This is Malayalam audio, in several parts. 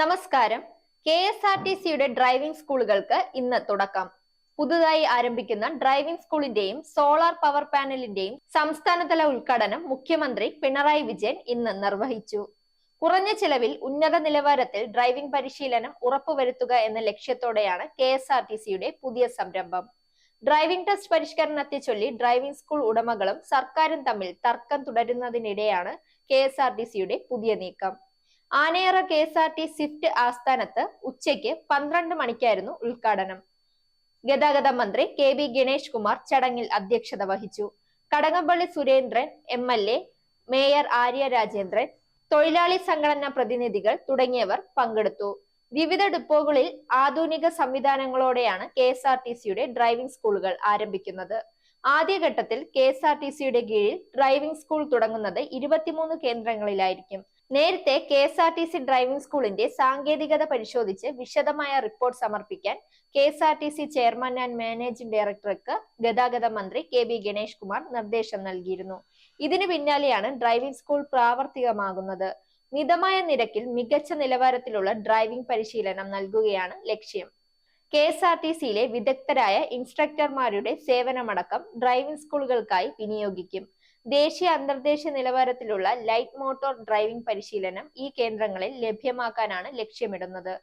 നമസ്കാരം. കെ എസ് ആർ ടി സിയുടെ ഡ്രൈവിംഗ് സ്കൂളുകൾക്ക് ഇന്ന് തുടക്കം. പുതുതായി ആരംഭിക്കുന്ന ഡ്രൈവിംഗ് സ്കൂളിന്റെയും സോളാർ പവർ പാനലിന്റെയും സംസ്ഥാനതല ഉദ്ഘാടനം മുഖ്യമന്ത്രി പിണറായി വിജയൻ ഇന്ന് നിർവഹിച്ചു. കുറഞ്ഞ ചിലവിൽ ഉന്നത നിലവാരത്തിൽ ഡ്രൈവിംഗ് പരിശീലനം ഉറപ്പുവരുത്തുക എന്ന ലക്ഷ്യത്തോടെയാണ് കെ എസ് ആർ ടി സിയുടെ പുതിയ സംരംഭം. ഡ്രൈവിംഗ് ടെസ്റ്റ് പരിഷ്കരണത്തെ ചൊല്ലി ഡ്രൈവിംഗ് സ്കൂൾ ഉടമകളും സർക്കാരും തമ്മിൽ തർക്കം തുടരുന്നതിനിടെയാണ് കെ എസ് ആർ ടി സിയുടെ പുതിയ നീക്കം. Anayara K S R T swift ആസ്ഥാനത്ത് ഉച്ചയ്ക്ക് പന്ത്രണ്ട് മണിക്കായിരുന്നു ഉദ്ഘാടനം. ഗതാഗത മന്ത്രി കെ ബി ഗണേഷ് കുമാർ ചടങ്ങിൽ അധ്യക്ഷത വഹിച്ചു. Kadakampally Surendran M L A mayor Arya Rajendran തൊഴിലാളി സംഘടനാ പ്രതിനിധികൾ തുടങ്ങിയവർ പങ്കെടുത്തു. വിവിധ ഡിപ്പോകളിൽ ആധുനിക സംവിധാനങ്ങളോടെയാണ് കെ എസ് ആർ ടി സിയുടെ ഡ്രൈവിംഗ് സ്കൂളുകൾ ആരംഭിക്കുന്നത്. ആദ്യഘട്ടത്തിൽ കെ എസ് ആർ ടി സിയുടെ കീഴിൽ ഡ്രൈവിംഗ് സ്കൂൾ തുടങ്ങുന്നത് ഇരുപത്തിമൂന്ന് കേന്ദ്രങ്ങളിലായിരിക്കും. നേരത്തെ K S R T C driving സ്കൂളിന്റെ സാങ്കേതികത പരിശോധിച്ച് വിശദമായ റിപ്പോർട്ട് സമർപ്പിക്കാൻ K S R T C chairman and managing ഡയറക്ടർക്ക് ഗതാഗത മന്ത്രി കെ ബി ഗണേഷ് കുമാർ നിർദ്ദേശം നൽകിയിരുന്നു. ഇതിനു പിന്നാലെയാണ് ഡ്രൈവിംഗ് സ്കൂൾ പ്രാവർത്തികമാകുന്നത്. മിതമായ നിരക്കിൽ മികച്ച നിലവാരത്തിലുള്ള ഡ്രൈവിംഗ് പരിശീലനം നൽകുകയാണ് ലക്ഷ്യം. കെ എസ് ആർ ടി സിയിലെ വിദഗ്ധരായ ഇൻസ്ട്രക്ടർമാരുടെ സേവനമടക്കം ഡ്രൈവിംഗ് സ്കൂളുകൾക്കായി വിനിയോഗിക്കും. ദേശീയ അന്തർദേശീയ നിലവാരത്തിലുള്ള ലൈറ്റ് മോട്ടോർ ഡ്രൈവിംഗ് പരിശീലനം ഈ കേന്ദ്രങ്ങളിൽ ലഭ്യമാക്കാനാണ് ലക്ഷ്യമിടുന്നത്.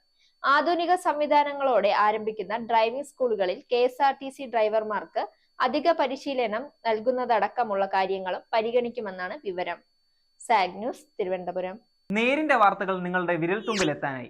ആധുനിക സംവിധാനങ്ങളോടെ ആരംഭിക്കുന്ന ഡ്രൈവിംഗ് സ്കൂളുകളിൽ K S R T C ഡ്രൈവർമാർക്ക് അധിക പരിശീലനം നൽകുന്നതടക്കമുള്ള കാര്യങ്ങളും പരിഗണിക്കുമെന്നാണ് വിവരം. സാഗ് ന്യൂസ് തിരുവനന്തപുരം. നേരിന്റെ വാർത്തകൾ നിങ്ങളുടെ വിരൽത്തുമ്പിൽ എത്താനായി.